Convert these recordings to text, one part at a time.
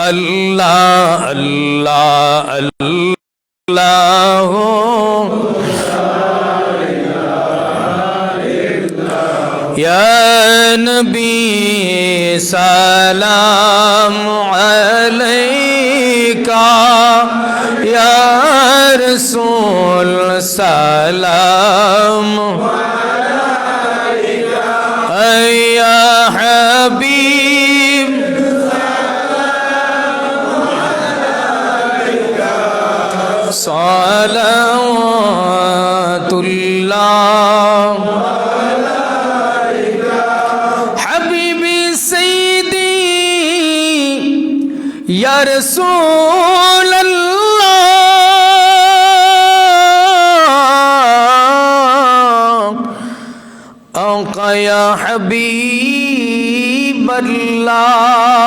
الله اللہ اللہ یا نبی سلام عليك يا رسول سلام علیکہ يا حبیب صلوات الله. حبيبي سيدي يا رسول الله. أنقى يا حبيب الله.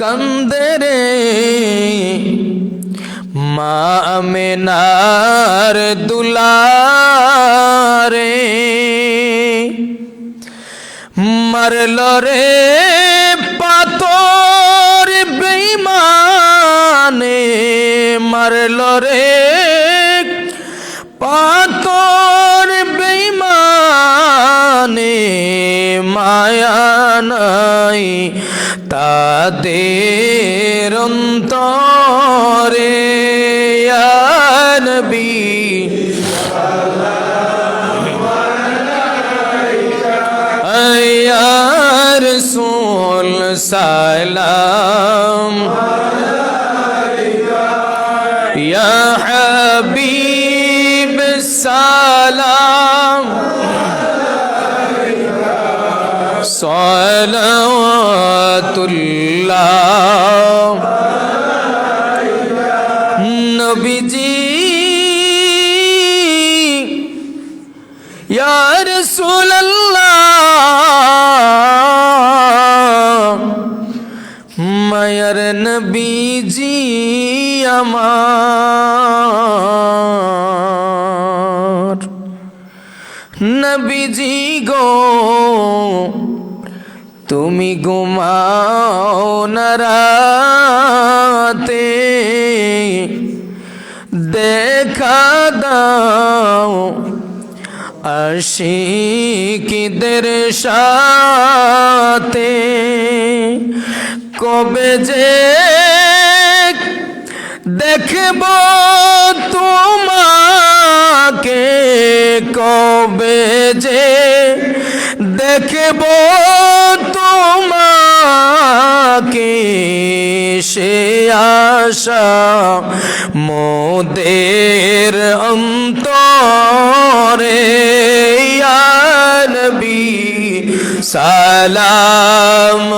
কন্দরে মা আমেনার দুলারে। মরল রে رنطاري يا نبي. يا رسول سلام. يا حبيب السلام. صلوات নবীজি আমার। নবীজি গো তুমি ঘুমাও না রাতে। দেখা দাও আশিকিদের সাথে। কবে যে দেখব তোমাকে কবে যে। দেখব তোমাকে সে আশা মোদের অন্তরে। সালাম।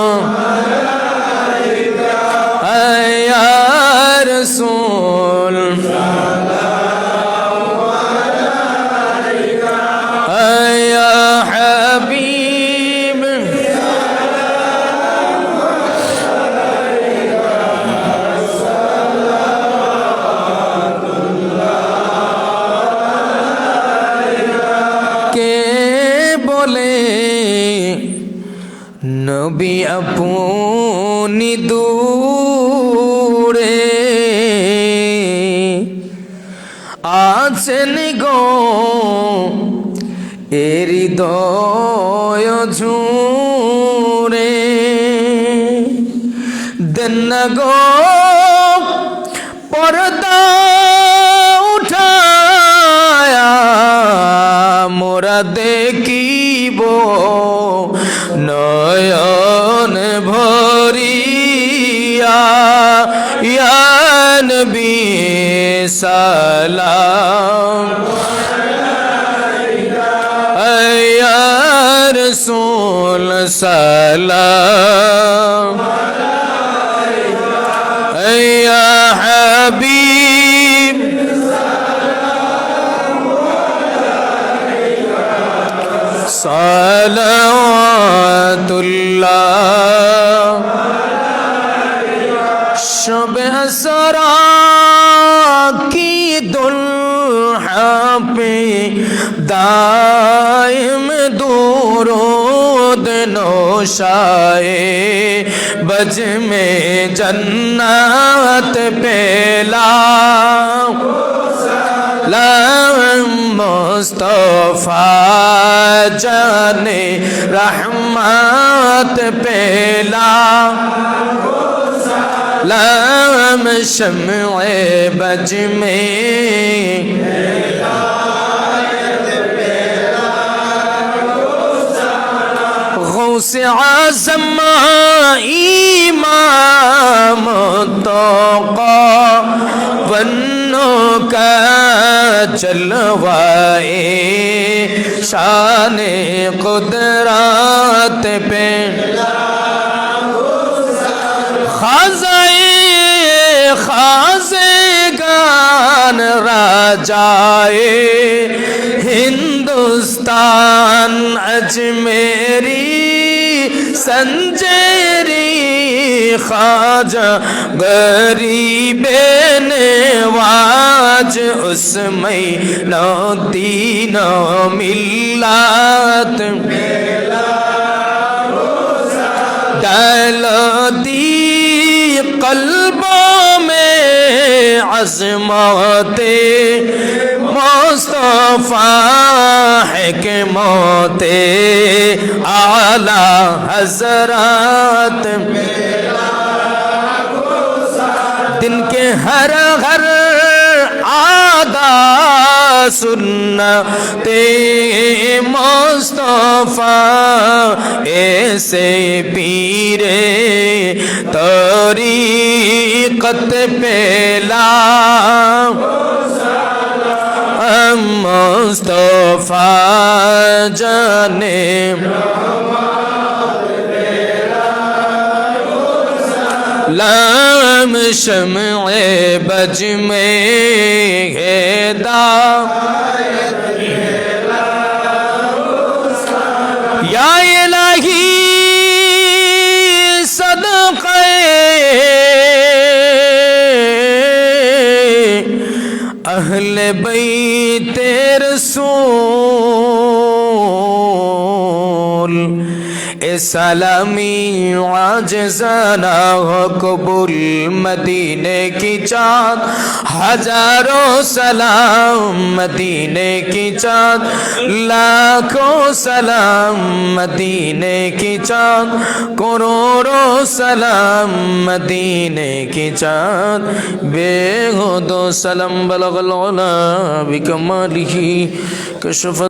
আছেন গো? হৃদয় ঝুরে দেন গো। سلام. يا رسول سلام. يا حبيب. سلام দায়ম দুরুদ নোশায়ে বজ মে জন্নাত পেলা মুস্তফা জানে রহমত পেলা লাম শমে বজ মে سے سمائی مام توقع ونوں کا چلوائے شان قدرات پہ۔ خزائے خازگان راجائے، ہندوستان اجمیری سنجری خواجہ غریب نواج اس میں نو تینوں ملات ڈالو دی قلبوں میں عظمت مصطفیٰ کہ موت اعلی حضرات دن کے ہر ہر آدھا سننا تے مصطفیٰ ایسے پیرے طریقت پہلا موسیقی মুস্তফা জানে। লাম শমে বজমে হেদা। কবুল। এ সালামি আজজানা কবুল। মদিনে কি চাঁদ? হাজারো সালাম মদিনে কি চাঁদ? লাখো সালাম মদিনে কি চাঁদ? করোড়ো সালাম মদিনে কি চাঁদ? বেহদো সালাম বলগল বিকমালিহি কশফ